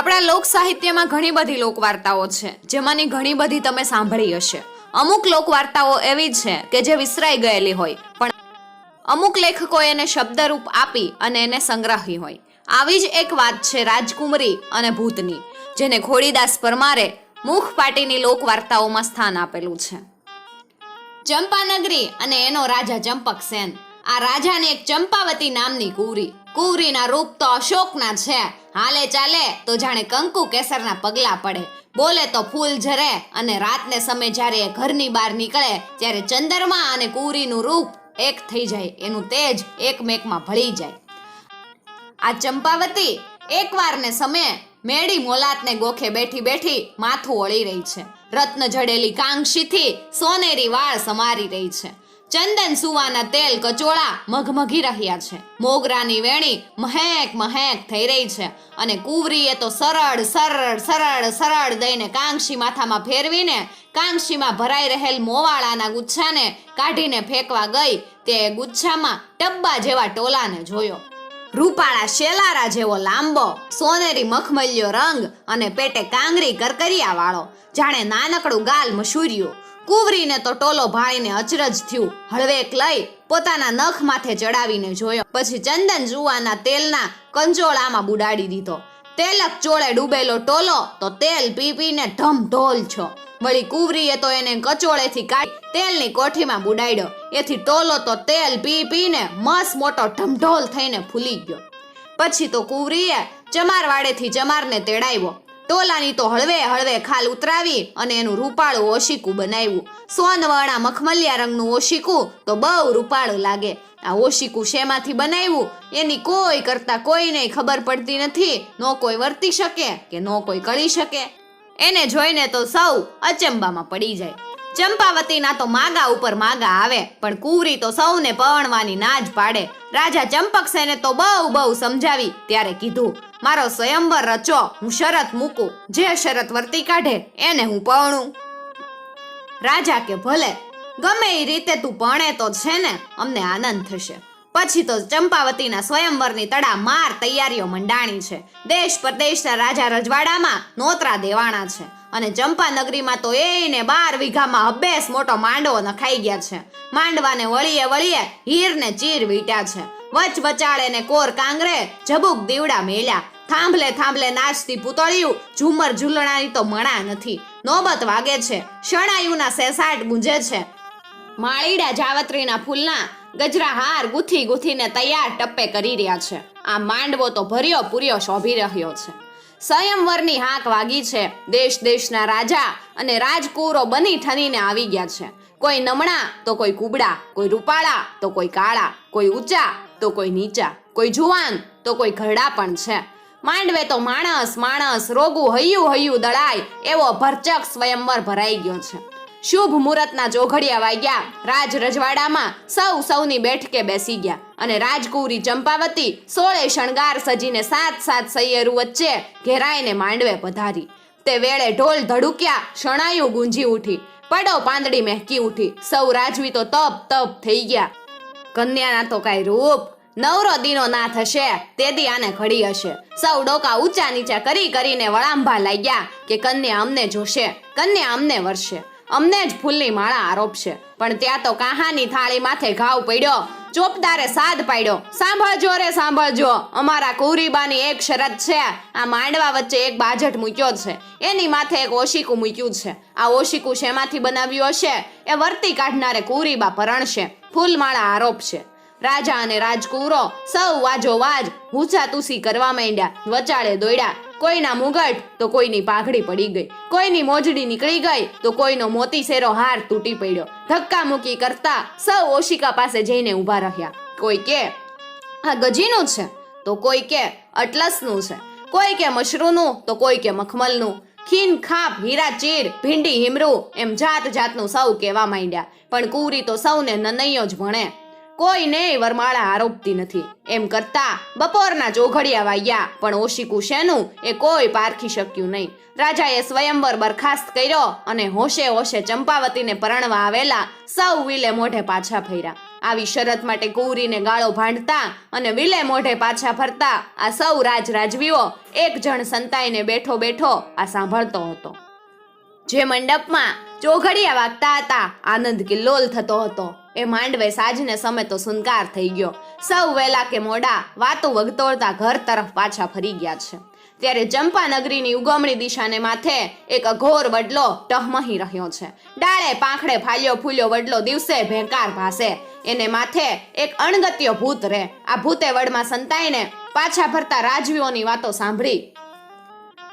આપણા લોક સાહિત્યમાં ઘણી બધી લોકવાર્તાઓ છે. જેમાંની ઘણી બધી તમે સાંભળી હશે. અમુક લોકવાર્તાઓ એવી છે કે જે વિસરાઈ ગયેલી હોય, પણ અમુક લેખકો એને શબ્દરૂપ આપી અને એને સંગ્રહી હોય. આવી જ એક વાત છે રાજકુમરી અને ભૂતની, જેને ઘોડીદાસ પરમારે મુખ પાટીની લોકવાર્તાઓમાં સ્થાન આપેલું છે. ચંપાનગરી અને એનો રાજા ચંપક સેન. આ રાજાને એક ચંપાવતી નામની કુંવરી કુંવરીના રૂપ તો અશોકના છે. હાલે ચાલે તો જાણે કંકુ કેસરના પગલા પડે. બોલે તો ફૂલ ઝરે અને રાતને સમય જ્યારે એ ઘરની બહાર નીકળે ત્યારે ચંદ્રમા અને કુંવરીનું રૂપ એક થઈ જાય. એનું તેજ એકમેકમાં ભળી જાય. આ ચંપાવતી એકવારને સમયે મેળી મોલાતને ગોખે બેઠી બેઠી માથું ઓળી રહી છે. રત્ન જડેલી કાંક્ષીથી સોનેરી વાળ સમારી રહી છે. ચંદન સુવાના તેલ કચોળા મઘમઘી રહ્યા છે. મોગરાની વેણી મહેક મહેક થઈ રહી છે અને કુવરીએ તો સરળ સરળ સરળ સરળ દઈને કાંક્ષી માથામાં ફેરવીને કાંક્ષીમાં ભરાઈ રહેલ મોવાળાના ગુચ્છાને કાઢીને ફેંકવા ગઈ તે ગુચ્છામાં ટબ્બા જેવા ટોલાને જોયો. રૂપાળા શેલારા જેવો લાંબો, સોનેરી મખમલ્યો રંગ અને પેટે કાંગરી કરકરિયા વાળો જાણે નાનકડું ગાલ મશૂર્યું. કુંવરીને તો ટોલો ભાળીને અચરજ થયું. હળવેક લઈ પોતાના નખ માથે ચડાવીને જોયો. પછી ચંદન જુવાના તેલના કંચોળામાં બુડાડી દીધો. તેલક ચોળે ડૂબેલો ટોલો તો તેલ પી પીને ઢમ ઢોલ છો. વળી કુવરીએ તો એને કચોળેથી કાઢી તેલની કોઠીમાં બુડાડ્યો. એથી ટોલો તો તેલ પી પીને મસ મોટો ઢમઢોલ થઈને ફૂલી ગયો. પછી તો કુવરીએ ચમાર વાડેથી ચમારને તેડાવ્યો. ટોલાની તો હળવે હળવે ખાલ ઉતરાવી અને એનું રૂપાળું ઓશિકું બનાવ્યું. સોનવર્ણા મખમલિયા રંગનું ઓશિકું તો બહુ રૂપાળું લાગે. આ ઓશિકું શેમાંથી બનાવ્યું? એની કોઈ કરતા કોઈને ખબર પડતી નથી. નો કોઈ વર્તી શકે કે નો કોઈ કરી શકે. એને જોઈને તો સૌ અચંબામાં પડી જાય. ચંપાવતીના તો માગા ઉપર માગા આવે, પણ કુંવરી તો સૌને પવણવાની ના જ પાડે. રાજા ચંપકસેને તો બહુ બહુ સમજાવી, ત્યારે કીધું, મારો સ્વયંવર રચો, હું શરત મૂકું, જે શરત વર્તી કાઢે, એને હું પવણું રાજા કે, ભલે, ગમે એ રીતે તું ભણે તો છે ને, અમને આનંદ થશે. પછી તો ચંપાવતીના સ્વયંવરની તડા માર તૈયારીઓ મંડાણી છે. દેશ પરદેશના રાજા રજવાડામાં નોતરા દેવાણા છે. અને ચંપાનગરીમાં તો એને બાર વીઘામાં હબેસ મોટો માંડવો નખાઈ ગયા છે. માંડવાને વળીએ વળીએ હીરને ચીર વીટ્યા છે. વચ વચાળે ને કોર કાંગરે જબુક દીવડા મેલ્યા. થાંભલે થાંભલે નાચતી પૂતળિયું ઝુમર ઝૂલણાની તો મણા નથી. નોબત વાગે છે. શણાયુના સેસાટ ગુંજે છે. માળીડા જાવત્રીના ફૂલના ગજરા હાર ગુથી ગુથીને તૈયાર ટપ્પે કરી રહ્યા છે. આ માંડવો તો ભર્યો પૂર્યો શોભી રહ્યો છે. સ્વયંવરની હાક વાગી છે. દેશ દેશના રાજા અને રાજકુરો બની ઠનીને આવી ગયા છે. કોઈ નમણા તો કોઈ કુબડા, કોઈ રૂપાળા તો કોઈ કાળા, કોઈ ઊંચા તો કોઈ નીચા, કોઈ જુવાન તો કોઈ ઘરડા પણ છે. માંડવે તો માણસ માણસ, રોગું, હૈયું હૈયું દળાય એવો ભરચક સ્વયંવર ભરાઈ ગયો છે. શુભ મુહૂર્તના જોઘડિયા વાગ્યા. રાજ રજવાડામાં સૌ સૌની બેઠકે બેસી ગયા અને રાજકુવરી ચંપાવતી સોળે શણગાર સજીને સાત સાત સૈયરુ વચ્ચે ઘેરાઈને માંડવે પધારી. તે વેળે ઢોલ ધડુક્યા, શણાયું ગુંજી ઉઠી, પડો પાંદડી મહેકી ઉઠી. સૌ રાજવી તો તપ તપ થઈ ગયા. કન્યાના તો કાંઈ રૂપ, નવરો દીનો ના થશે તેદી આને ઘડી હશે. સૌ ડોકા ઊંચા નીચા કરી કરીને વળાંભા લાગ્યા કે કન્યા અમને જોશે, કન્યા અમને વરશે. અમને જ ફૂલની માળા આરોપ છે. પણ ત્યાં તો કાહાની થાળી માથે ઘાવ પડ્યો. ચોપદારે સાદ પાડ્યો. સાંભળજો રે, સાંભળજો. અમારા કુરીબાની એક શરત છે. આ માંડવા વચ્ચે એક બાજટ મૂક્યો છે. એની માથે એક ઓશિકું મૂક્યું છે. આ ઓશિકું શેમાંથી બનાવ્યું હશે? એ વર્તી કાઢનારે કુરીબા પરણશે. ફૂલમાળા આરોપશે રાજા અને રાજકુરો સૌ વાજો વાજ ઊંચા તુસી કરવા માંડ્યા. વચાળે દોડ્યા કોઈના મુગટ તો કોઈની પાઘડી પડી ગઈ. કોઈની મોજડી નીકળી ગઈ તો કોઈનો મોતી શેરો હાર તૂટી પડ્યો. ધક્કા મૂકી કરતા સૌ ઓશિકા પાસે જઈને ઊભા રહ્યા. કોઈ કે, આ ગજીનું છે. તો કોઈ કે, અટલસનું છે. કોઈ કે, મશરૂનું. તો કોઈ કે, મખમલનું. ખીન ખાપ હીરા ચીર, ભીંડી, હિમરું એમ જાત જાતનું સૌ કહેવા માંડ્યા. પણ કુરી તો સૌને નનૈયો જ ભણે. કોઈ ને વરમાળા આરોપતી નથી. એમ કરતા બપોરના ચોઘડિયા વાગ્યા, પણ ઓશિકુ શેનું એ કોઈ પારખી શક્યું નહીં. રાજાએ સ્વયંવર બરખાસ્ત કર્યો અને હોશે હોશે ચંપાવતીને પરણવા આવેલા સૌ વિલે મોઢે પાછા ફર્યા. આવી શરત માટે કુંવરીને ગાળો ભાંડતા અને વિલે મોઢે પાછા ફરતા આ સૌ રાજ રાજવીઓ એક જણ સંતાઈને બેઠો બેઠો આ સાંભળતો હતો. જે મંડપમાં ચોઘડિયા વાગતા હતા, આનંદ કિલ્લોલ થતો હતો. એ માંડવે સાંજને સમય તો સુનકાર થઈ ગયો. સૌ વેલા કે મોડા વાતો વગતોળતા ઘર તરફ પાછા ફરી ગયા છે. ત્યારે ચંપાનગરીની ઉગમણી દિશાને માથે એક અઘોર વડલો ટહમહી રહ્યો છે. ડાળે પાંખડે ફાલ્યો ફૂલ્યો વડલો દિવસે ભેંકાર ભાસે. એને માથે એક અણગત્ય ભૂત રહે આ ભૂતે વડમાં સંતાઈને પાછા ફરતા રાજવીઓની વાતો સાંભળી.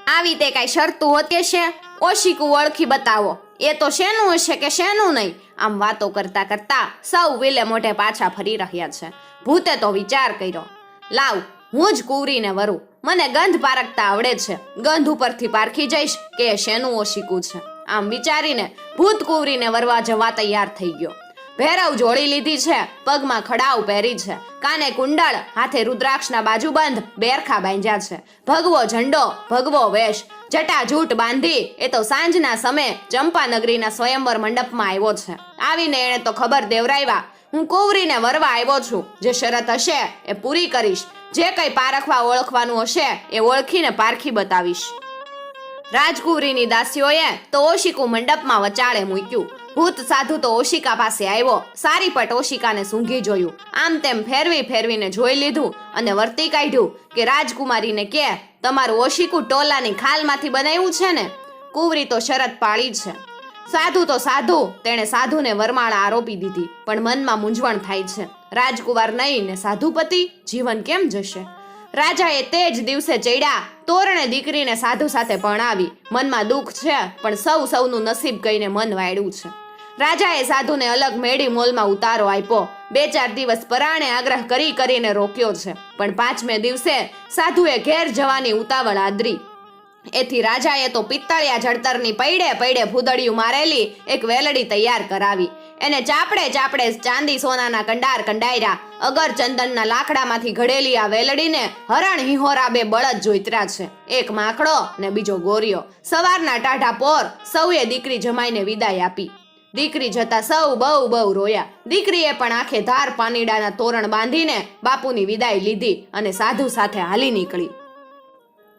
આવી તે કાંઈ શરતું હોતે છે ઓશીકું ઓળખી બતાવો. એ તો શેનું હશે કે શેનું નહીં? આમ વાતો કરતા કરતા સૌ વિલે મોઢે પાછા ફરી રહ્યા છે. ભૂતે તો વિચાર કર્યો, લાવ, હું જ કુવરીને વરું. મને ગંધ પારખતા આવડે છે. ગંધ ઉપરથી પારખી જઈશ કે શેનું ઓશીકું છે. આમ વિચારીને ભૂત કુંવરીને વરવા જવા તૈયાર થઈ ગયો. ભેરવ જોડી લીધી છે, પગમાં ખડાવ પહેરી છે, કાને કુંડળ, હાથે રુદ્રાક્ષના બાજુબંધ બેરખા બાંધ્યા છે. ભગવો ઝંડો, ભગવો વેશ જટાજૂટ બાંધી, એ તો સાંજના સમયે ચંપાનગરીના સ્વયંવર મંડપમાં આવ્યો છે. આવીને એણે તો ખબર દેવરાવ્યા હું કોવરીને વરવા આવ્યો છું, જે શરત હશે એ પૂરી કરીશ, જે કંઈ પારખવા ઓળખવાનું હશે એ ઓળખીને પારખી બતાવીશ. રાજકુવરીની દાસીઓએ તો ઓશિકું મંડપમાં વચાળે મૂક્યું ભૂત સાધુ તો ઓશિકા પાસે આવ્યો. સારી પટ ઓશિકાને સૂંઘી જોયું. આમ તેમ ફેરવી ફેરવીને જોઈ લીધું અને વર્તી કાઢ્યું કે, રાજકુમારીને કે, તમારું ઓશિકું ટોલાની ખાલમાંથી બનાવ્યું છે ને? કુંવરી તો શરત પાળી છે. સાધુ તો સાધુ, તેણે સાધુને વરમાળા આરોપી દીધી. પણ મનમાં મૂંઝવણ થાય છે. રાજકુમાર નહીં ને સાધુપતિ, જીવન કેમ જશે? રાજાએ તે જ દિવસે ચડ્યા. તોરણે દીકરીને સાધુ સાથે ભણાવી. મનમાં દુઃખ છે, પણ સૌ સૌનું નસીબ કહીને મન વાળ્યું છે. રાજાએ સાધુને અલગ મેળી મોલમાં ઉતારો આપ્યો. બે ચાર દિવસ પરાણે આગ્રહ કરી કરીને રોક્યો છે. પણ પાંચમે દિવસે સાધુએ ઘેર જવાની ઉતાવળ આદરી. એથી રાજાએ તો પિત્તળિયા જળતરની પૈડે પૈડે ફૂદડિયું મારેલી એક વેલડી તૈયાર કરાવી. એને ચાપડે ચાપડે ચાંદી સોનાના કંડાર કંડાયરા, અગર ચંદનના લાકડામાંથી ઘડેલી આ વેલડીને હરણ હિહોરા બે બળદ જોઈતરા છે. એક માકડો ને બીજો ગોરિયો. સવારના ટાઢા પોર સૌએ દીકરી જમાઈને વિદાય આપી. દીકરી જતા સૌ બહુ બહુ રોયા. દીકરીએ પણ આંખે ધાર પાનીડાના તોરણ બાંધીને બાપુની વિદાય લીધી અને સાધુ સાથે હાલી નીકળી.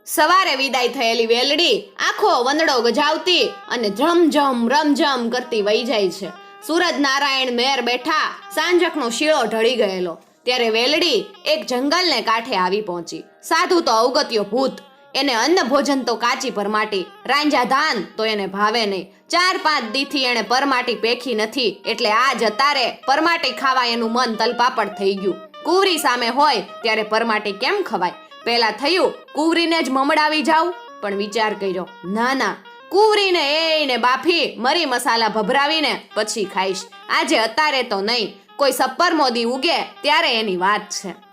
સવારે વિદાય થયેલી વેલડી આખો વંદડો ગજાવતી અને ઝમઝમ રમઝમ કરતી વહી જાય છે. સૂરજ નારાયણ મેર બેઠા સાંજકનો શીળો ઢળી ગયેલો. ત્યારે વેલડી એક જંગલને કાંઠે આવી પહોંચી. સાધુ તો અવગત્યો ભૂત એને અન્ન ભોજન તો કાચી પરમાટી રાંજા ધાન તો એને ભાવે નહીં. ચાર પાંચ દીથી એને પરમાટી પેખી નથી, એટલે આ જતારે પરમાટી ખાવા એનું મન તલપાપડ થઈ ગયું. કુવરી સામે હોય ત્યારે પરમાટી કેમ ખવાય? પેલા થયું, કુવરીને જ મમડાવી જાઉં? પણ વિચાર કર્યો, ના ના. કુંવરીને એને બાફી, મરી મસાલા ભભરાવીને પછી ખાઈશ. આજે અત્યારે તો નહીં. કોઈ સપ્પર મોદી ઉગે, ત્યારે એની વાત છે.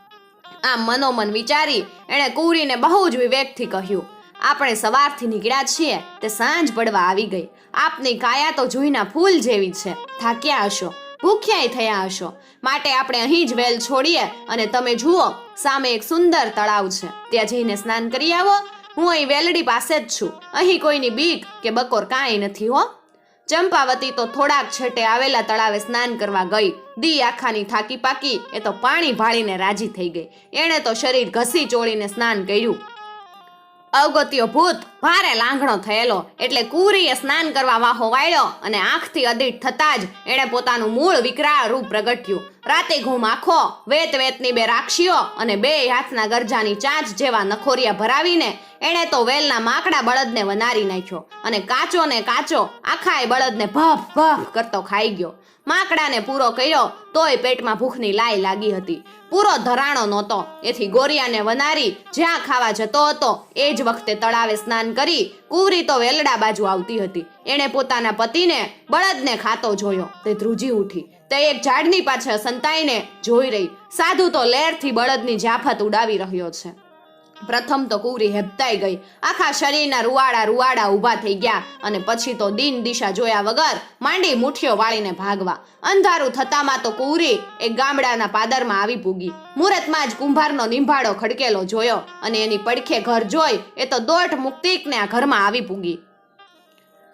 આમ મનોમન વિચારી એણે કુંવરીને બહુ જ વિવેકથી કહ્યું, આપણે સવારથી નીકળ્યા છીએ, તે સાંજ પડવા આવી ગઈ. આપની કાયા તો જુઈના ફૂલ જેવી છે. થાક્યા હશો, ભૂખ્યાય થયા હશો. માટે આપણે અહીં જ વેલ છોડીએ અને તમે જુઓ, સામે એક સુંદર તળાવ છે. ત્યાં જઈને સ્નાન કરી આવો. હું અહીં વેલડી પાસે જ છું. અહીં કોઈની બીક કે બકોર કાંઈ નથી, હો. ચંપાવતી તો થોડાક છેટે આવેલા તળાવે સ્નાન કરવા ગઈ. દી આખાની થાકી પાકી, એ તો પાણી ભાળીને રાજી થઈ ગઈ. એણે તો શરીર ઘસી ચોળીને સ્નાન કર્યું. અવગત્યો ભૂત, ભારે લાંઘણો થયેલો. એટલે કુરીએ સ્નાન કરવા વાહો વાળ્યો અને આંખથી અદીઠ થતાં જ એણે પોતાનું મૂળ વિકરાળ રૂપ પ્રગટ્યું. રાતે ઘૂમ આખો વેત વેતની બે રાક્ષીઓ અને બે હાથના ગરજાની ચાંચ જેવા નખોરિયા ભરાવીને એણે તો વેલના માકડા બળદને વનારી નાખ્યો અને કાચો ને કાચો આખાય બળદને ભફ ભફ કરતો ખાઈ ગયો. માકડાને પૂરો કર્યો તોય પેટમાં ભૂખની લાઈ લાગી હતી. પૂરો ધરાણો નહોતો. એથી ગોરિયાને વનારી જ્યાં ખાવા જતો હતો એ જ વખતે તળાવે સ્નાન કરી કુંવરી તો વેલડા બાજુ આવતી હતી. એણે પોતાના પતિને બળદને ખાતો જોયો. તે ધ્રુજી ઉઠી. તે એક ઝાડની પાછળ સંતાઈને જોઈ રહી. સાધુ તો લેરથી બળદની જાફત ઉડાવી રહ્યો છે. પ્રથમ તો કુવરી હેબતાઈ ગઈ. આખા શરીરના રૂવાડા રૂવાડા ઊભા થઈ ગયા અને પછી તો દિન દિશા જોયા વગર માંડી મુઠ્ઠીઓ વાળીને ભાગવા. અંધારું થતામાં તો કુવરી એક ગામડાના પાદરમાં આવી પૂગી. મુહૂર્તમાં જ કુંભારનો નિંભાળો ખડકેલો જોયો અને એની પડખે ઘર જોઈ એ તો દોઢ મુક્તિકને આ ઘરમાં આવી પૂગી.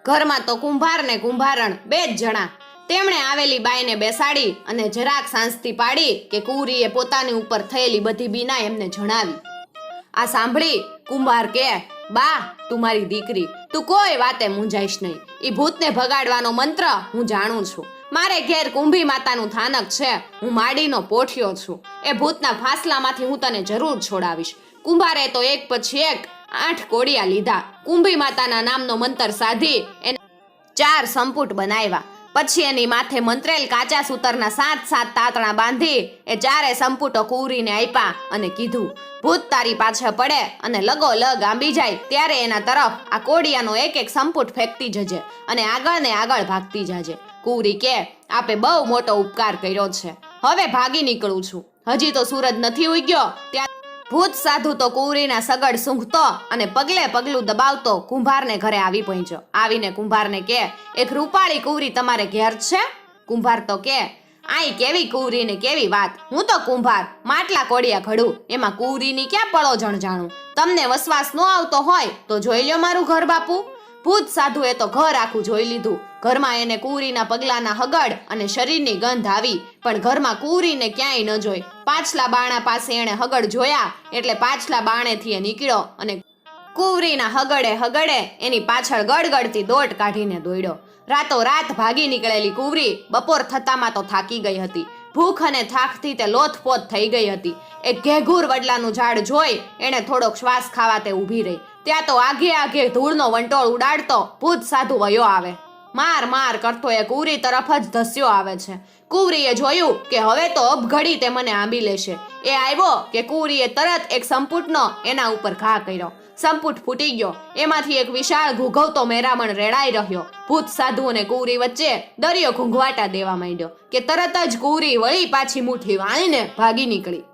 ઘરમાં તો કુંભાર ને કુંભારણ બે જ જણા તેમણે આવેલી બાઈને બેસાડી અને જરાક શાંતિ પાડી કે કુંવરીએ પોતાની ઉપર થયેલી બધી બીના એમને જણાવી. આ સાંભળી કુંભાર કે બા, તું મારી દીકરી. તું કોઈ વાતે મૂંઝાઈશ નહીં. એ ભૂતને ભગાડવાનો મંત્ર હું જાણું છું. મારે ઘેર કુંભી માતાનું થાનક છે. હું માડીનો પોઠિયો છું. એ ભૂતના ફાસલામાંથી હું તને જરૂર છોડાવીશ. કુંભારે તો એક પછી એક આઠ કોડિયા લીધા. કુંભી માતાના નામનો મંતર સાધી એને ચાર સંપુટ બનાવ્યા. પછી એની માથે મંત્રેલ કાચા સૂતરના સાત સાત તાતણા બાંધી એ ચારે સંપુટો કુંવરીને આપ્યા અને કીધું, ભૂત તારી પાછળ પડે અને લગો લગ આંબી જાય, ત્યારે એના તરફ આ કોડિયાનો એક એક સંપુટ ફેંકતી જજે અને આગળ ને આગળ ભાગતી જાજે. કુરી કે, આપે બહુ મોટો ઉપકાર કર્યો છે. હવે ભાગી નીકળું છું. હજી તો સૂરજ નથી ઉગ્યો, ત્યાં ભૂત સાધુ તો કુંવરીના સગડ સૂંઘતો અને પગલે પગલું દબાવતો કુંભારને ઘરે આવી પહોંચ્યો. આવીને કુંભારને કે, એક રૂપાળી કુંવરી તમારે ઘેર છે? કુંભાર તો કે, આઈ કેવી કુંવરી ને કેવી વાત? હું તો કુંભાર, માટલા કોડિયા ઘડું, એમાં કુંવરીની ક્યાં પળોજણ જાણું? તમને વસવાસ ન આવતો હોય તો જોઈ લ્યો મારું ઘર બાપુ. ભૂત સાધુએ તો ઘર આખું જોઈ લીધું. ઘરમાં એને કુરીના પગલાના હગડ અને શરીરની ગંધ આવી, પણ ઘરમાં કુરીને ક્યાંય ન જોઈ. પાછલા બાણા પાસે એણે હગડ જોયા, એટલે પાછલા બાણેથી એ નીકળ્યો અને કુવરીના હગડે હગડે એની પાછળ ગડગડતી દોટ કાઢીને દોડ્યો. રાતો રાત ભાગી નીકળેલી કુવરી બપોર થતામાં તો થાકી ગઈ હતી. ભૂખ અને થાકથી તે લોથપોથ થઈ ગઈ હતી. એક ઘેઘૂર વડલાનું ઝાડ જોઈ એણે થોડોક શ્વાસ ખાવા તે ઊભી રહી. ત્યાં તો આઘે આગે ધૂળનો વંટોળ ઉડાડતો ભૂત સાધુ વયો આવે. માર માર કરતો એ કુવરી તરફ જ ધસ્યો આવે છે. કુવરીએ જોયું કે હવે તો અપઘડી તે મને આંબી લેશે. એ આવ્યો કે કુવરીએ તરત એક સંપુટનો એના ઉપર ઘા કર્યો. સંપુટ ફૂટી ગયો. એમાંથી એક વિશાળ ઘૂઘવતો મેરામણ રેડાઈ રહ્યો. ભૂત સાધુ અને કુવરી વચ્ચે દરિયો ઘૂંઘવાટા દેવા માંડ્યો કે તરત જ કુવરી વળી પાછી મુઠ્ઠી વાળીને ભાગી નીકળી.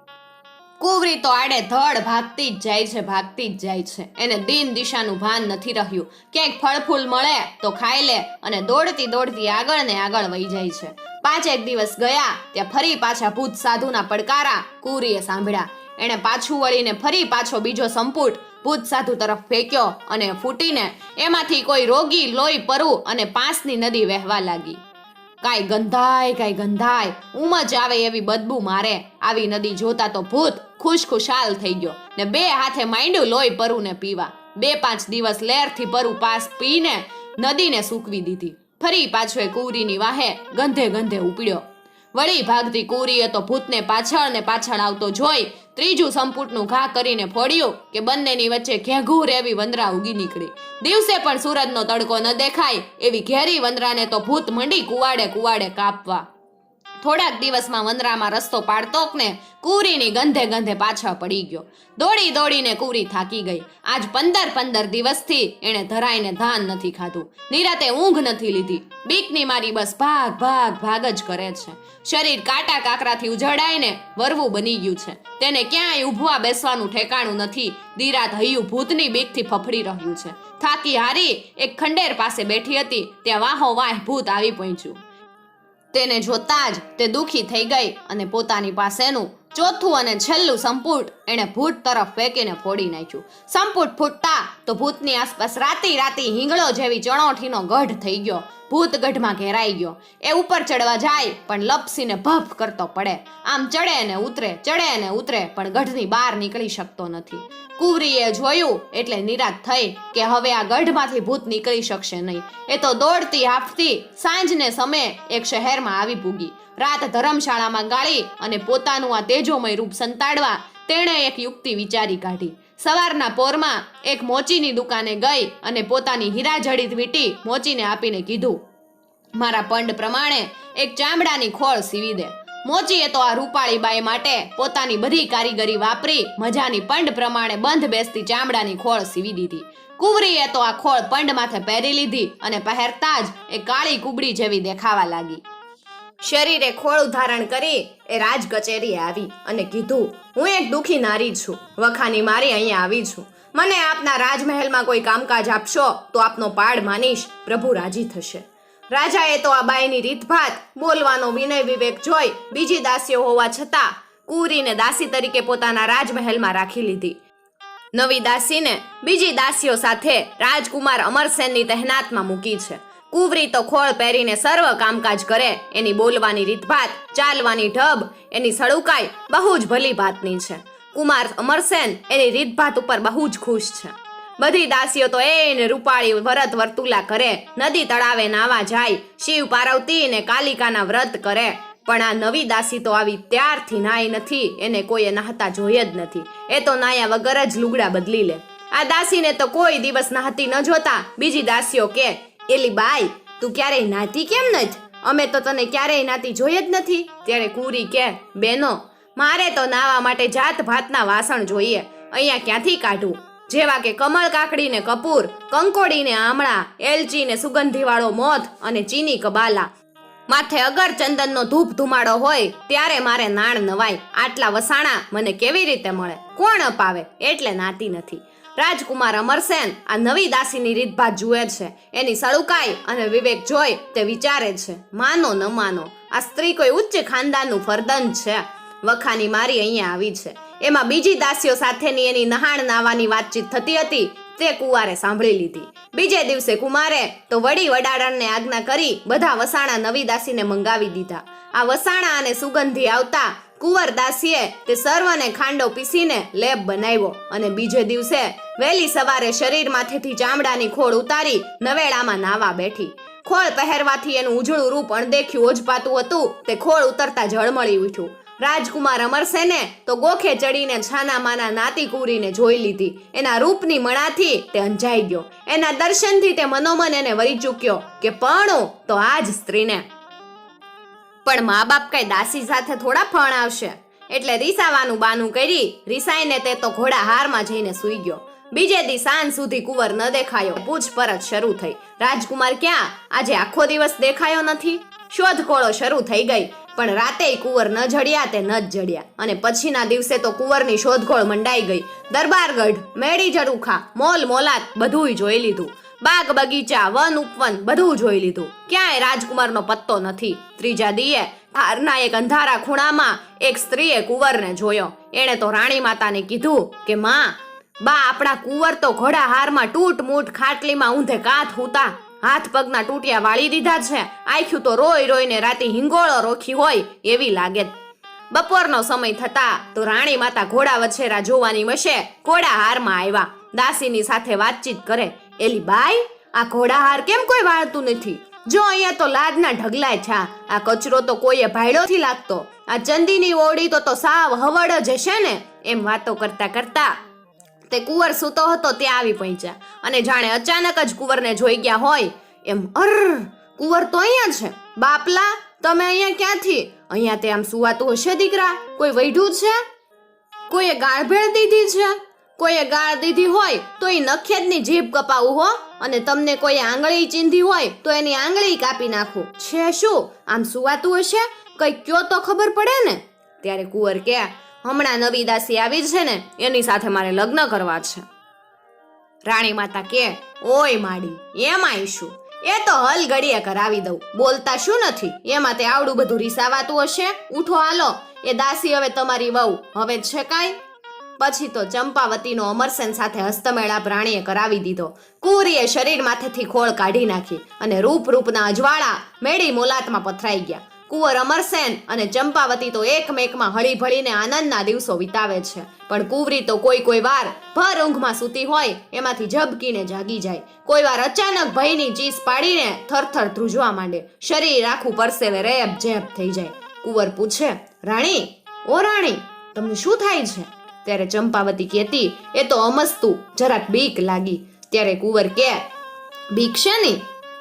કુંવરી તો આડે ધડ ભાગતી જ જાય છે, ભાગતી જ જાય છે. એને દિન દિશાનું ભાન નથી રહ્યું. ક્યાંક ફળ ફૂલ મળે તો ખાઈ લે અને દોડતી દોડતી આગળ ને આગળ વહી જાય છે. પાંચેક દિવસ ગયા, ત્યાં ફરી પાછા ભૂત સાધુના પડકારા કુવરીએ સાંભળ્યા. એણે પાછું વળીને ફરી પાછો બીજો સંપુટ ભૂત સાધુ તરફ ફેંક્યો અને ફૂટીને એમાંથી કોઈ રોગી લોહી પરુ અને પાંસની નદી વહેવા લાગી. કાંઈ ગંધાય કાંઈ ગંધાય. ઉમજ આવે એવી બદબુ મારે. આવી નદી જોતા તો ભૂત ખુશ ખુશાલ થઈ ગયો. ને બે હાથે માંડ્યું લોહી પરુ ને પીવા. બે પાંચ દિવસ લેરથી પરુ પાસ પીને નદીને સૂકવી દીધી. ફરી પાછો એ કુરીની વાહે ગંધે ગંધે ઉપડ્યો. વળી ભાગતી કુરીએ તો ભૂતને પાછળ ને પાછળ આવતો જોઈ ત્રીજું સંપુટનું ઘા કરીને ફોડ્યું કે બંનેની વચ્ચે ઘેઘૂર એવી વંદરા ઉગી નીકળી. દિવસે પણ સૂરજનો તડકો ન દેખાય એવી ઘેરી વંદરાને તો ભૂત મંડી કુવાડે કુવાડે કાપવા. થોડાક દિવસમાં વંદરામાં રસ્તો પાડતો ને કુરીની ગંધે ગંધે પાછા પડી ગયો. દોડી દોડીને કુરી થાકી ગઈ. આજ પંદર પંદર દિવસથી એણે ધરાઈને ધાન નથી ખાધું. નિરાતે ઊંઘ નથી લીધી. બીકની મારી બસ ભાગ ભાગ ભાગ જ કરે છે. શરીર કાટા કાકરાથી ઉજળાઈને વરવું બની ગયું છે. તેને ક્યાંય ઊભવા બેસવાનું ઠેકાણું નથી. દીરાત હૈયું ભૂતની બીકથી ફફડી રહ્યું છે. થાકી હારી એક ખંડેર પાસે બેઠી હતી. ત્યાં વાહો વાહ ભૂત આવી પહોંચ્યું. તેને જોતા જ તે દુઃખી થઈ ગઈ અને પોતાની પાસેનું ચોથું અને છેલ્લું સંપુટ એણે ભૂત તરફ ફેંકીને ફોડી નાખ્યું. સંપૂટ ફૂટતા તો ભૂતની આસપાસ રાતી રાતી હિંગળો જેવી ચણોઠીનો ગઢ થઈ ગયો. ભૂત ગઢમાં ઘેરાઈ ગયો. એ ઉપર ચડવા જાય, પણ લપસીને ભફ કરતો પડે. આમ ચડે ને ઉતરે, ચડે ને ઉતરે, પણ ગઢની બહાર નીકળી શકતો નથી. કુવરીએ જોયું એટલે નિરાશ થઈ કે હવે આ ગઢમાંથી ભૂત નીકળી શકશે નહીં. એ તો દોડતી, હાફતી, સાંજને સમયે એક શહેરમાં આવી પૂગી. રાત ધર્મશાળામાં ગાળી અને પોતાનું આ તેજોમય રૂપ સંતાડવા તેણે એક યુક્તિ વિચારી કાઢી. સવારના પોરમાં એક મોચીની દુકાને ગઈ અને પોતાની હીરા જડિત વીંટી મોચીને આપીને કીધું, મારા પંડ પ્રમાણે એક ચામડાની ખોળ સીવી દે. મોચીએ તો આ રૂપાળી બાઈ માટે પોતાની બધી કારીગરી વાપરી મજાની પંડ પ્રમાણે બંધ બેસતી ચામડાની ખોળ સીવી દીધી. કુંવરીએ તો આ ખોળ પંડ માથે પહેરી લીધી અને પહેરતા જ એ કાળી કુબડી જેવી દેખાવા લાગી. શરીરે ખોળું ધારણ કરી એ રાજ કચેરીએ આવી અને કીધું, હું એક દુખી નારી છું, વખાની મારી અહીંયા આવી છું. મને આપના રાજમહેલમાં કોઈ કામકાજ આપશો તો આપનો પાડ માનીશ, પ્રભુ રાજી થશે. રાજાએ તો આ બાઈની રીતભાત, બોલવાનો વિનય વિવેક જોઈ બીજી દાસીઓ હોવા છતાં કુરીને દાસી તરીકે પોતાના રાજમહેલમાં રાખી લીધી. નવી દાસીને બીજી દાસીઓ સાથે રાજકુમાર અમરસેનની તહેનાતમાં મૂકી છે. કુંવરી તો ખોળ પહેરીને સર્વ કામકાજ કરે. એની બોલવાની રીતભાત, ચાલવાની ઢબ, એની સળુકાઈ બહુ જ ભલી ભાતની છે. કુમાર અમરસેન એની રીતભાત ઉપર બહુ જ ખુશ છે. બધી દાસીઓ તો એને રૂપાળી વરત વર્તુલા કરે. નદી તળાવે નાવા જાય, શિવ પાર્વતી ને કાલિકાના વ્રત કરે. પણ આ નવી દાસી તો આવી ત્યારથી નાઈ નથી, એને કોઈએ નહાતા જોઈએ જ નથી. એ તો નાયા વગર જ લુગડા બદલી લે. આ દાસીને તો કોઈ દિવસ નહાતી ન જોતા, બીજી દાસીઓ કે એલી બાઈ, તું ક્યારેય નાતી કેમ નથી? અમે તો તને ક્યારેય નાતી જોઈ જ નથી. ત્યારે કુરી કે, બેનો, મારે તો નાવા માટે જાત ભાતના વાસણ જોઈએ. અહીંયા ક્યાંથી કાઢું? જેવા કે કમળ કાકડી ને કપૂર, કંકોડી ને આમળા, એલચી ને સુગંધીવાળો મોથ અને ચીની કબાલા. માથે અગર ચંદનનો ધૂપ ધુમાડો હોય, ત્યારે મારે નાણ નવાય. આટલા વસાણા મને કેવી રીતે મળે? કોણ અપાવે? એટલે નાતી નથી. રાજકુમાર અમરસેન આ નવી દાસીની રીતભાત જુએ છે. એની સળુકાઈ અને વિવેક જોઈ તે વિચારે છે, માનો ન માનો, આ સ્ત્રી કોઈ ઉચ્ચ ખાનદાનનું ફરદન છે. વખાની મારી અહીંયા આવી છે. એમાં બીજી દાસીઓ સાથેની એની નહાણ નાવાની વાતચીત થતી હતી, તે કુંવારે સાંભળી લીધી. બીજે દિવસે કુમારે તો વડી વડાળણને આજ્ઞા કરી બધા વસાણા નવી દાસીને મંગાવી દીધા. આ વસાણા અને સુગંધી આવતા કુંવર દાસીએ તે સર્વને ખાંડો પીસીને લેપ બનાવ્યો અને બીજે દિવસે વહેલી સવારે શરીરમાંથી ચામડાની ખોળ ઉતારી નવેડામાં નાવા બેઠી. ખોળ પહેરવાથી એનું ઉજળું રૂપ અણદેખ્યું ઓજપાતું હતું, તે ખોળ ઉતરતા ઝળમળી ઉઠ્યું. રાજકુમાર અમરસેને તો ગોખે ચડીને છાના માના નાતી કુરીને જોઈ લીધી. એના રૂપની મણાથી તે અંજાઈ ગયો. એના દર્શનથી તે મનોમન એને વરી ચૂક્યો કે પરણો તો આ જ સ્ત્રીને પણ મા બાપ કઈ દાસી સાથે થોડા ફણ આવશે. એટલે રીસાવાનું બાનું કરી રીસાઈને તે તો ઘોડા હારમાં જઈને સૂઈ ગયો. બીજે દી સાંજ સુધી કુંવર ન દેખાયો. પૂછપરછ શરૂ થઈ. રાજકુમાર ક્યાં? આજે આખો દિવસ દેખાયો નથી. શોધખોળો શરૂ થઈ ગઈ. પણ રાતે કુંવર ન જડ્યા તે ન જ જડ્યા. અને પછીના દિવસે તો કુંવરની શોધખોળ મંડાઈ ગઈ. દરબારગઢ, મેળી જરૂખા, મોલ મોલાત બધુંય જોઈ લીધું. બાગ બગીચા વન ઉપવન બધું જોઈ લીધું. ક્યાંય રાજકુમારનો પત્તો નથી. ત્રીજા દીએ હારના એક અંધારા ખૂણામાં એક સ્ત્રીએ કુંવરને જોયો. એણે તો રાણી માતાને કીધું કે, માં, બા, આપણા કુંવર તો ઘોડા હારમાં તૂટ મૂટ ખાટલીમાં ઊંધે કાથ હુતા. હાથ પગના તૂટ્યા વાળી દીધા છે. આખ્યું તો રોઈ રોઈને રાતે હિંગોળો રોખી હોય એવી લાગે. બપોરનો સમય થતા તો રાણી માતા ઘોડા વછેરા જોવાની મશે ઘોડા હારમાં આવ્યા. દાસીની સાથે વાતચીત કરે. એલી બાઈ, આ ઘોડાહાર કેમ કોઈ વાળતું નથી? જો અહીંયા તો લાદના ઢગલાય છા, આ કચરો તો કોઈએ ભાઈડોથી લાગતો. આ ચંદીની ઓળી તો તો સાવ હવડ જ હશે ને, એમ વાતો કરતા કરતા તે કુંવર સૂતો હતો ત્યાં આવી પહોંચ્યા. અને જાણે અચાનક જ કુંવરને જોઈ ગયા હોય, એમ અર, કુંવર તો અહીંયા છે. બાપલા, તમે અહીંયા ક્યાંથી? અહીંયા તે આમ સુવાતું હશે દીકરા? કોઈ વૈઢું છે? કોઈએ ગાળભેળ દીધી છે? કોઈએ ગાળ દીધી હોય તો એ નખેદની જીભ કપાવું હો. અને તમને કોઈ આંગળી ચીંધી હોય તો એની આંગળી કાપી નાખું. છે શું? આમ સુવાતું હશે? કઈ કયો તો ખબર પડે ને? ત્યારે કુંવર કે, હમણાં નવી દાસી આવી છે ને, એની સાથે મારે લગ્ન કરવા છે. રાણી માતા કે, ઓય માડી એમાંય શું એ તો હલ ઘડીએ કરાવી દઉં. બોલતા શું નથી? એમાં તે આવડું બધું રીસાવાતું હશે? ઉઠો હાલો. એ દાસી હવે તમારી વહુ. હવે છે કાંઈ? પછી તો ચંપાવતીનો અમરસેન સાથે હસ્તમેળાપ રાણીએ કરાવી દીધો. કુરીએ શરીર માથેથી ખોળ કાઢી નાખી અને રૂપ રૂપના અજવાળા મેળી મોલાતમાં પથરાઈ ગયા. કુંવર, અમરસેન અને ચંપાવતી તો એકમેકમાં હળી ભળીને આનંદના દિવસો વિતાવે છે. પણ કુંવરી તો કોઈ કોઈ વાર ભર ઊંઘમાં સૂતી હોય, એમાંથી ઝબકીને જાગી જાય. કોઈ વાર અચાનક ભયની ચીસ પાડીને થરથર ધ્રુજવા માંડે. શરીર આખું પરસેવે રેબ જેબ થઈ જાય. કુંવર પૂછે, રાણી, ઓ રાણી, તમને શું થાય છે? ત્યારે ચંપાવતી કહેતી, એ તો અમસ્તું, જરાક બીક લાગી. ત્યારે કુંવર કે બીક છે ને?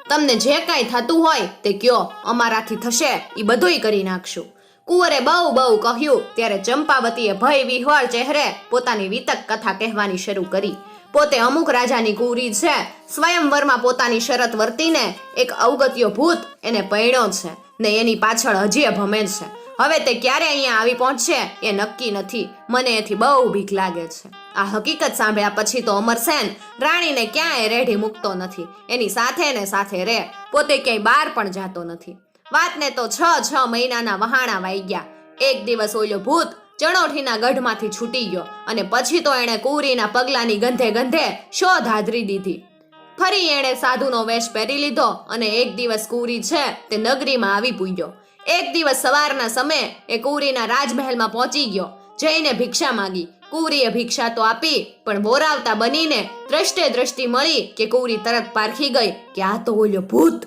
તમને જે કાંઈ થતું હોય તે કયો, અમારાથી થશે એ બધુંય કરી નાખશું. કુંવરે બહુ બહુ કહ્યું, ત્યારે ચંપાવતીએ ભય વિહવળ ચહેરે પોતાની વિતક કથા કહેવાની શરૂ કરી. પોતે અમુક રાજાની કુરી છે, સ્વયંવરમાં પોતાની શરત વર્તીને એક અવગત્યો ભૂત એને પૈણ્યો છે, ને એની પાછળ હજી ભમે છે. હવે તે ક્યારે અહીંયા આવી પહોંચશે, એ નક્કી નથી. મને એથી બહુ બીક લાગે છે. આ હકીકત સાંભળ્યા પછી તો અમરસેન રાણીને ક્યાંય રેઢી મૂકતો નથી. એની સાથે ને સાથે રે, પોતે ક્યાંય બહાર પણ જાતો નથી. વાતને તો છ છ મહિનાના વહાણા વાઈ ગયા. એક દિવસ ઓલ્યો ભૂત ચણોઠીના ગઢમાંથી છૂટી ગયો અને પછી તો એણે કુરીના પગલાની ગંધે ગંધે શોધ હાજરી દીધી. ફરી એણે સાધુનો વેશ પહેરી લીધો અને એક દિવસ કુરી છે તે નગરીમાં આવી પૂગ્યો. એક દિવસ સવારના સમયે એ કુંવરીના રાજમહેલમાં પહોંચી ગયો. જઈને ભિક્ષા માંગી. કુંવરીએ ભિક્ષા તો આપી, પણ બોરાવતા બનીને દ્રષ્ટે દ્રષ્ટિ મળી કે કુંવરી તરત પારખી ગઈ કે આ તો ઓલ્યો ભૂત.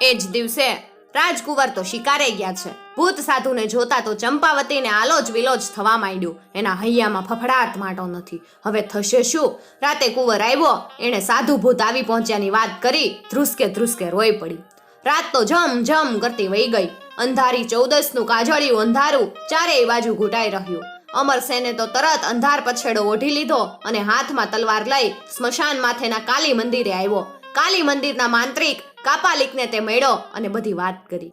એ જ દિવસે રાજકુંવર તો શિકારે ગયા છે. ભૂત સાધુને જોતા તો ચંપાવતીને આલોચ વિલોચ થવા માંડ્યું. એના હૈયામાં ફફડાટ માટો નથી. હવે થશે શું? રાતે કુંવર આવ્યો, એણે સાધુ ભૂત આવી પહોંચ્યાની વાત કરી, ધ્રુસકે ધ્રુસકે રોઈ પડી. રાત તો જમ જમ કરતી વહી ગઈ. અંધારી ચૌદસનું કાજળિયું અંધારું ચારેય બાજુ ઘૂંટાઈ રહ્યું. અમરસેને તો તરત અંધાર પછેડો ઓઢી લીધો અને હાથમાં તલવાર લઈ સ્મશાન માથેના કાલી મંદિરે આવ્યો. કાલી મંદિરના માંત્રિક કાપાલિકને તે મેળો અને બધી વાત કરી.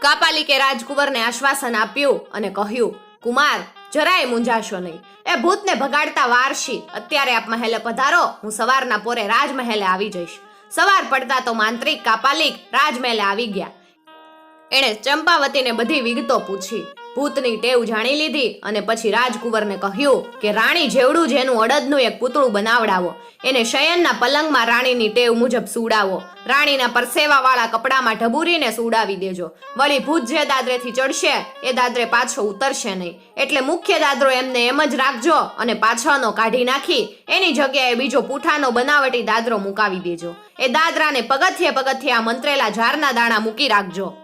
કાપાલિકે રાજકુંવરને આશ્વાસન આપ્યું અને કહ્યું, કુમાર, જરાય મૂંઝાશો નહીં. એ ભૂતને ભગાડતા વારશી અત્યારે આપ મહેલે પધારો. હું સવારના પોરે રાજમહેલે આવી જઈશ. સવાર પડતા તો માંત્રિક કાપાલિક રાજમહેલ આવી ગયા. એણે ચંપાવતીને બધી વિગતો પૂછી. ભૂતની ટેવ જાણી લીધી અને પછી રાજકુંવરને કહ્યું કે રાણી જેવડું જેનું અડદનું એક પૂતળું બનાવડાવો. એને શયનના પલંગમાં રાણીની ટેવ મુજબ સુડાવો. રાણીના પરસેવાવાળા કપડામાં ઢબૂરીને સુડાવી દેજો. વળી ભૂત જે દાદરેથી ચડશે, એ દાદરે પાછો ઉતરશે નહીં. એટલે મુખ્ય દાદરો એમને એમ જ રાખજો અને પાછળનો કાઢી નાખી. એની જગ્યાએ બીજો પૂઠાનો બનાવટી દાદરો મુકાવી દેજો. એ દાદરાને પગથિયે પગથિયે મંત્રેલા ઝારના દાણા મૂકી રાખજો.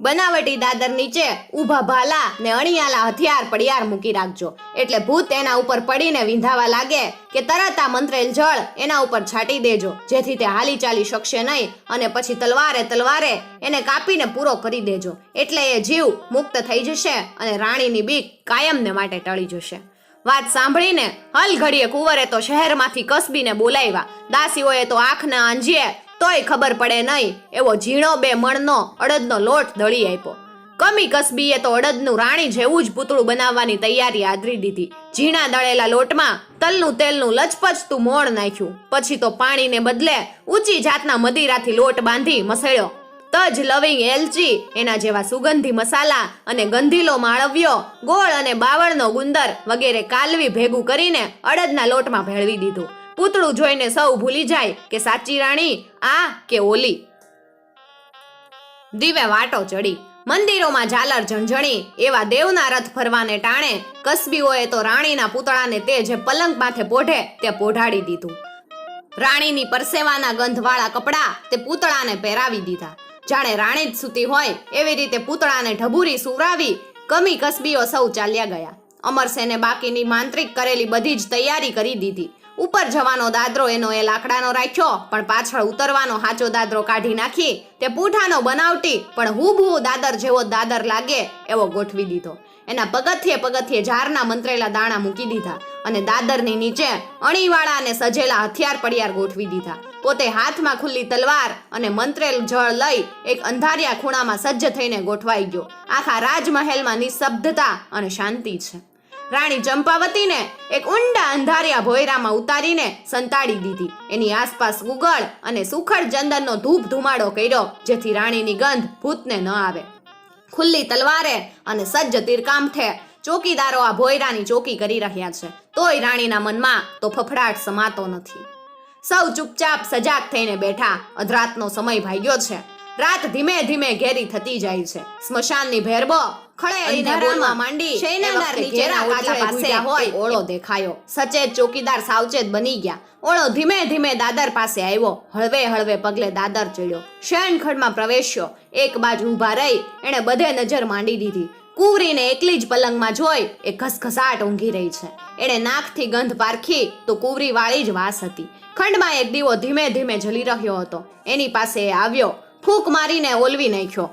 બનાવટી દાદર નીચે ઊભા ભાલા ને અણિયાલા હથિયાર પડિયાર મૂકી રાખજો. એટલે ભૂત એના ઉપર પડીને વિંધાવા લાગે કે તરત આ મંત્રેલ જળ એના ઉપર છાંટી દેજો, જેથી તે હાલી ચાલી શકશે નહીં અને પછી તલવારે તલવારે એને કાપીને પૂરો કરી દેજો. એટલે એ જીવ મુક્ત થઈ જશે અને રાણીની બીક કાયમને માટે ટળી જશે. વાત સાંભળીને હલ ઘડીએ કુંવરે તો શહેરમાંથી કસબીને બોલાવ્યા. દાસીઓએ તો આંખના આંજીએ તોય ખબર પડે નહીં, એવો ઝીણો બે મણનો અડદનો લોટ દળી આપ્યો. કમી કસબીએ તો અડદનું રાણી જેવું જ પૂતળું બનાવવાની તૈયારી આદરી દીધી. ઝીણા દળેલા લોટમાં તલનું તેલનું લચપચતું મોણ નાખ્યું. પછી તો પાણીને બદલે ઊંચી જાતના મદિરાથી લોટ બાંધી મસળ્યો. તજ, લવિંગ, એલચી, એના જેવા સુગંધી મસાલા અને ગંધીલો માળવ્યો, ગોળ અને બાવળનો ગુંદર વગેરે કાલવી ભેગું કરીને અડદના લોટમાં ભેળવી દીધું. પૂતળું જોઈને સૌ ભૂલી જાય કે સાચી રાણી, આ કે ઓલી. દીવે વાટો ચડી. મંદિરોમાં ઝાલર ઝણઝણી, એવા દેવના રથ ફરવાને ટાણે કસબીઓએ તો રાણીના પૂતળાને તે જે પલંગ માથે પોઢે તે પોઢાડી દીધું. રાણીની પરસેવાના ગંધવાળા કપડાં તે પૂતળાને પહેરાવી દીધા. જાણે રાણી જ સૂતી હોય એવી રીતે પૂતળાને ઢબુરી સુવરાવી કમી કસબીઓ સૌ ચાલ્યા ગયા. અમરસેને બાકીની માંત્રિક કરેલી બધી જ તૈયારી કરી દીધી. ઉપર જવાનો દાદરો એનો એ લાકડાનો રાખ્યો, પણ પાછળ ઉતરવાનો હાચો દાદરો કાઢી નાખી, તે પૂઠાનો બનાવટી, પણ હુબહુ દાદર જેવો દાદર લાગે એવો ગોઠવી દીધો. એના પગથિયે પગથિયે ઝારના મંત્રેલા દાણા મૂકી દીધા અને દાદરની નીચે અણીવાળા અને સજેલા હથિયાર પડિયાર ગોઠવી દીધા. પોતે હાથમાં ખુલ્લી તલવાર અને મંત્રેલ જળ લઈ એક અંધારિયા ખૂણામાં સજ્જ થઈને ગોઠવાઈ ગયો. આખા રાજમહેલમાં નિશબ્દતા અને શાંતિ છે. રાણી ચંપાવતીને એક ઊંડા અંધારિયા ભોયરામાં ઉતારીને સંતાડી દીધી. એની આસપાસ ગુગળ અને સુખડ ચંદનનો ધૂપ ધુમાડો કર્યો, જેથી રાણીની ગંધ ભૂતને ન આવે. ખુલ્લી તલવારે અને સજ્જ તીરકામઠે ચોકીદારો આ ભોયરાની ચોકી કરી રહ્યા છે. તોય રાણીના મનમાં તો ફફડાટ સમાતો નથી. સૌ ચૂપચાપ સજાગ થઈને બેઠા. અધરાતનો સમય ભાગ્યો છે. રાત ધીમે ધીમે ઘેરી થતી જાય છે. સ્મશાનની ભેરબો ખળે અંધારામાં માંડી શૈનાદાર ઘેરા કાચા પાસે હોય ઓળો દેખાયો. સચેત ચોકીદાર સાવચેત બની ગયા. ઓળો ધીમે ધીમે દાદર પાસે આવ્યો. હળવે હળવે પગલે દાદર ચડ્યો. શયનખંડમાં પ્રવેશ્યો. એક બાજુ ઊભા રહી એણે બધે નજર માંડી દીધી. કુંવરીને એકલી જ પલંગમાં જોઈ એ ઘસઘસાટ ઊંઘી રહી છે. એણે નાકથી ગંધ પારખી તો કુંવરી વાળી જ વાસ હતી. ખંડમાં એક દીવો ધીમે ધીમે જલી રહ્યો હતો. એની પાસે આવ્યો ફૂંક મારીને ઓલવી નાખ્યો.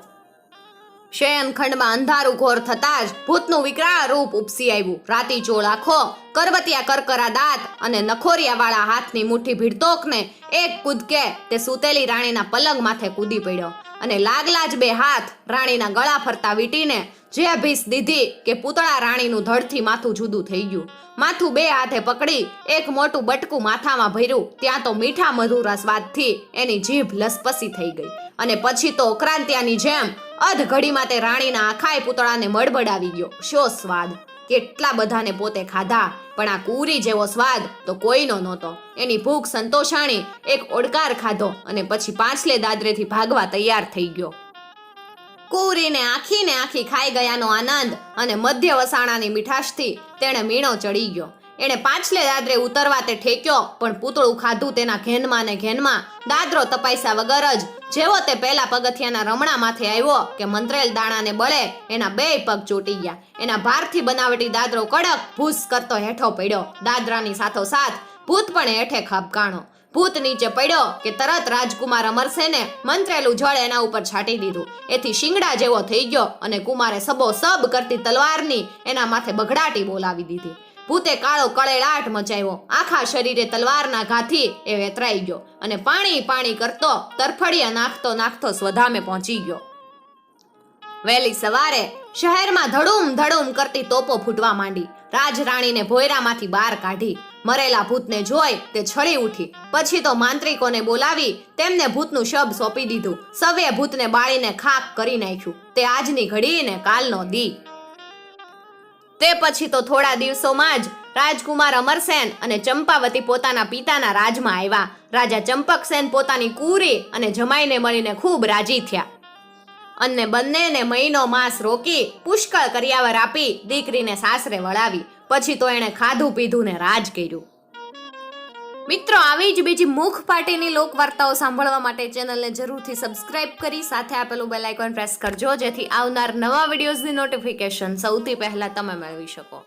શયનખંડમાં અંધારું ઘોર થતાં જ ભૂતનું વિકરાળ રૂપ ઉપસી આવ્યું. રાતી ચોળ આંખો, કરબતિયા કરકરા દાંત અને નખોરિયાવાળા હાથની મુઠ્ઠી ભીડતોકને એક કૂદકે તે સૂતેલી રાણીના પલંગ માથે કૂદી પડ્યો અને લાગલા જ બે હાથ રાણીના ગળા ફરતા વીટીને જે ભીસ દીધી કે પૂતળા રાણીનું ધડથી માથું જુદું થઈ ગયું. માથું બે હાથે પકડી, એક મોટું બટકું માથામાં ભર્યું. ત્યાં તો મીઠા મધુરા સ્વાદથી એની જીભ લસપસી થઈ ગઈ. અને પછી તો ક્રાંતિયાની જેમ અધ ઘડીમાં તે રાણીના આખાય પૂતળાને મડબડાવી ગયો. શો સ્વાદ? કેટલા બધાને પોતે ખાધા, પણ આ કુરી જેવો સ્વાદ તો કોઈનો નહોતો. એની ભૂખ સંતોષાણી એક ઓડકાર ખાધો અને પછી પાછલે દાદરેથી ભાગવા તૈયાર થઈ ગયો. કુરીને આખીને આખી ખાઈ ગયાનો આનંદ અને મધ્ય વસાણાની મીઠાશથી તેણે મીણો ચડી ગયો. એણે પાછલે દાદરે ઉતરવા તે ઠેક્યો, પણ પૂતળું ખાધું તેના ઘેનમાં ને ઘેનમાં. દાદરો તપાસ્યા વગર જ જેવો તે પહેલા પગથિયાના રમણા માથે આવ્યો કે મંત્રેલ દાણાને બળે, એના બે પગ ચોટી ગયા. એના ભારથી બનાવટી દાદરો કડક ભૂસ કરતો હેઠો પડ્યો. દાદરાની સાથોસાથ ભૂત પણ હેઠે ખાબકાણો ભૂત નીચે પડ્યો કે તરત રાજકુમાર અમરસેને મંત્રેલું જળ એના ઉપર છાંટી દીધું. એથી શિંગડા જેવો થઈ ગયો અને કુમારે સબો સબ કરતી તલવારની એના માથે બઘડાટી બોલાવી દીધી. ભૂતે કાળો કળેલાટ મચાવ્યો. આખા શરીરે તલવારના ઘાથી એ વેતરાઈ ગયો અને પાણી પાણી કરતો તરફડિયા નાખતો નાખતો સ્વધામે પહોંચી ગયો. વહેલી સવારે શહેરમાં ધડુમ ધડુમ કરતી તોપો ફૂટવા માંડી. રાજરાણીને ભોયરામાંથી બહાર કાઢી. મરેલા ભૂતને જોઈ તે છળી ઉઠી. પછી તો માંત્રિકોને બોલાવી તેમને ભૂતનું શબ સોંપી દીધું. સવે ભૂતને બાળીને ખાક કરી નાખ્યું. તે આજની ઘડી ને કાલનો દી. તે પછી તો થોડા દિવસોમાં જ રાજકુમાર અમરસેન અને ચંપાવતી પોતાના પિતાના રાજમાં આવ્યા. રાજા ચંપકસેન પોતાની કુરી અને જમાઈને મળીને ખૂબ રાજી થયા. અને બંનેને મહિનો માસ રોકી પુષ્કળ કર્યાવર આપી દીકરીને સાસરે વળાવી. પછી તો એણે ખાધું પીધું ને રાજ કર્યું. મિત્રો, આવી જ બીજી મુખ પાટીની લોક વાર્તાઓ સાંભળવા માટે ચેનલને જરૂરથી સબસ્ક્રાઇબ કરી સાથે આપેલું બેલ આઇકોન પ્રેસ કરજો, જેથી આવનાર નવા વિડીયોઝની નોટિફિકેશન સૌથી પહેલા તમે મેળવી શકો.